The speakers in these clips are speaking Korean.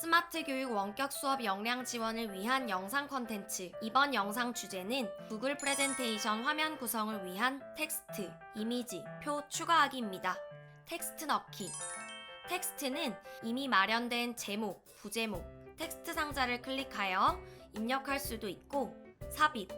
스마트 교육 원격 수업 역량 지원을 위한 영상 컨텐츠. 이번 영상 주제는 구글 프레젠테이션 화면 구성을 위한 텍스트, 이미지, 표 추가하기입니다. 텍스트 넣기. 텍스트는 이미 마련된 제목, 부제목, 텍스트 상자를 클릭하여 입력할 수도 있고 삽입,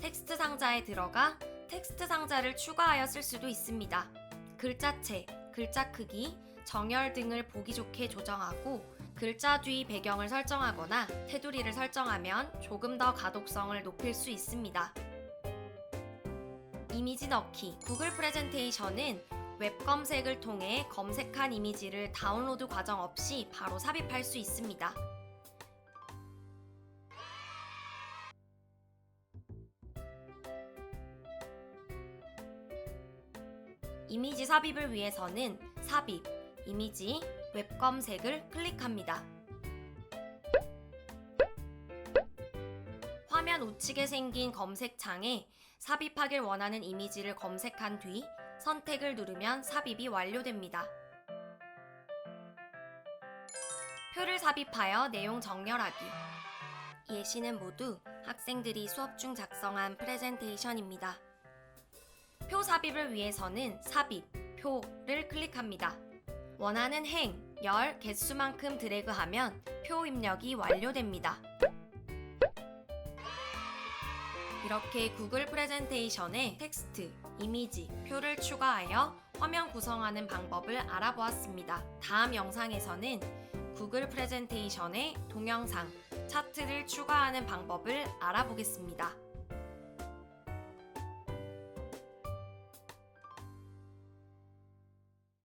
텍스트 상자에 들어가 텍스트 상자를 추가하여 쓸 수도 있습니다. 글자체, 글자 크기, 정열 등을 보기 좋게 조정하고 글자 뒤 배경을 설정하거나 테두리를 설정하면 조금 더 가독성을 높일 수 있습니다. 이미지 넣기 구글 프레젠테이션은 웹 검색을 통해 검색한 이미지를 다운로드 과정 없이 바로 삽입할 수 있습니다. 이미지 삽입을 위해서는 삽입, 이미지, 웹 검색을 클릭합니다. 화면 우측에 생긴 검색창에 삽입하길 원하는 이미지를 검색한 뒤 선택을 누르면 삽입이 완료됩니다. 표를 삽입하여 내용 정렬하기. 예시는 모두 학생들이 수업 중 작성한 프레젠테이션입니다. 표 삽입을 위해서는 삽입, 표를 클릭합니다. 원하는 행, 열, 개수만큼 드래그하면 표 입력이 완료됩니다. 이렇게 구글 프레젠테이션에 텍스트, 이미지, 표를 추가하여 화면 구성하는 방법을 알아보았습니다. 다음 영상에서는 구글 프레젠테이션에 동영상, 차트를 추가하는 방법을 알아보겠습니다.